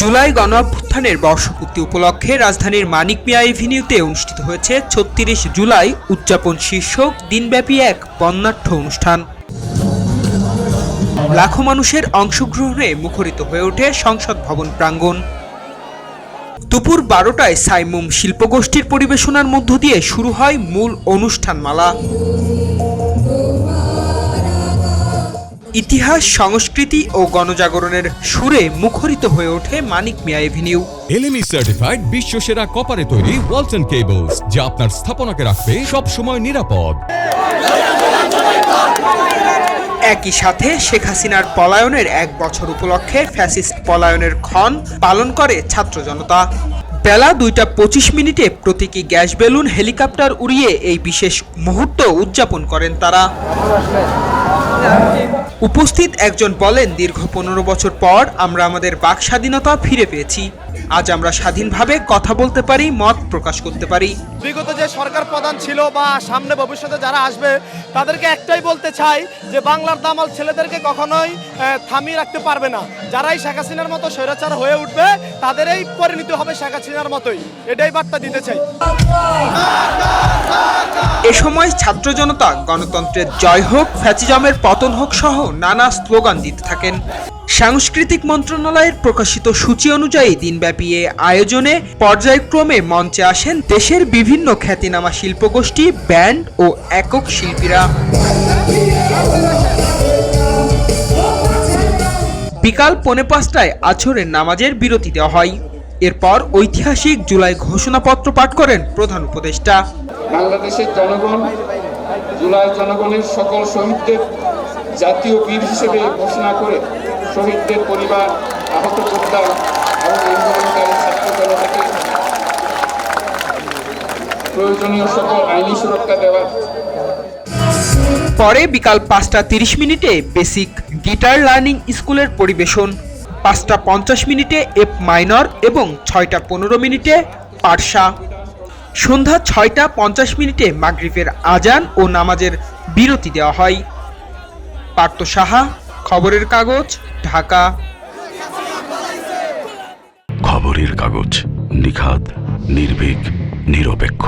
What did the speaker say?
জুলাই গণ অভ্যুত্থানের বর্ষপূর্তি উপলক্ষে রাজধানীর মানিক মিয়া এভিনিউতে অনুষ্ঠিত হয়েছে ছত্রিশ জুলাই উদযাপন শীর্ষক দিনব্যাপী এক বর্ণাঢ্য অনুষ্ঠান। লাখো মানুষের অংশগ্রহণে মুখরিত হয়ে ওঠে সংসদ ভবন প্রাঙ্গণ। দুপুর বারোটায় সাইমুম শিল্পগোষ্ঠীর পরিবেশনার মধ্য দিয়ে শুরু হয় মূল অনুষ্ঠানমালা। ইতিহাস সংস্কৃতি ও গণজাগরণের সুরে মুখরিত হয়ে ওঠে মানিক মিয়া এভিনিউ। এলএমই সার্টিফাইড বিশ্ব সেরা কপারে তৈরি ওয়ালটন কেবলস যা আপনার স্থাপনাকে রাখবে সব সময় নিরাপদ। একই সাথে শেখ হাসিনার পলায়নের এক বছর উপলক্ষে ফ্যাসিস্ট পলায়নের ক্ষণ পালন করে ছাত্র জনতা। বেলা দুইটা পঁচিশ মিনিটে প্রতীকী গ্যাস বেলুন হেলিকপ্টার উড়িয়ে এই বিশেষ মুহূর্ত উদযাপন করেন তারা। উপস্থিত একজন বলেন, দীর্ঘ পনেরো বছর পর আমরা আমাদের বাক স্বাধীনতা ফিরে পেয়েছি। আজ আমরা স্বাধীনভাবে কথা বলতে পারি, মত প্রকাশ করতে পারি। বিগত যে সরকার প্রধান ছিল বা সামনে ভবিষ্যতে যারা আসবে, তাদেরকে একটাই বলতে চাই যে বাংলার দামাল ছেলেদেরকে কখনোই থামিয়ে রাখতে পারবে না। যারাই শেখ হাসিনার মতো স্বৈরাচার হয়ে উঠবে, তাদেরই পরিণতি হবে শেখ হাসিনার মতোই। এটাই বার্তা দিতে চাই। এ সময় ছাত্র জনতা, গণতন্ত্রের জয় হোক ফ্যাচিজমের পতন হোক সহ নানা স্লোগান দিতে থাকেন। সাংস্কৃতিক মন্ত্রণালয়ের প্রকাশিত সূচি অনুযায়ী দিনব্যাপী এ আয়োজনে পর্যায়ক্রমে মঞ্চে আসেন দেশের বিভিন্ন খ্যাতিনামা শিল্পগোষ্ঠী, ব্যান্ড ও একক শিল্পীরা। বিকাল পৌনে পাঁচটায় আছরের নামাজের বিরতি দেওয়া হয়। এরপর ঐতিহাসিক জুলাই ঘোষণাপত্র পাঠ করেন প্রধান উপদেষ্টা। বাংলাদেশের জনগণ জুলাই জনগণের সকল শহীদদের জাতীয় বীর হিসেবে ঘোষণা করে শহীদদের পরিবার আহত যোদ্ধা এবং আন্দোলনকারী ছাত্র জনতাকে প্রয়োজনীয় সকল আইনি সুরক্ষা দেওয়ার পরে বিকাল পাঁচটা তিরিশ মিনিটে বেসিক গিটার লার্নিং স্কুলের পরিবেশন পাঁচটা পঞ্চাশ মিনিটে এফ মাইনর এবং ছয়টা পনেরো মিনিটে পারসা সন্ধ্যা ছয়টা পঞ্চাশ মিনিটে মাগরিফের আজান ও নামাজের বিরতি দেওয়া হয়। পার্থ সাহা, খবরের কাগজ, ঢাকা। খবরের কাগজ নিখাত নির্ভীক, নিরপেক্ষ।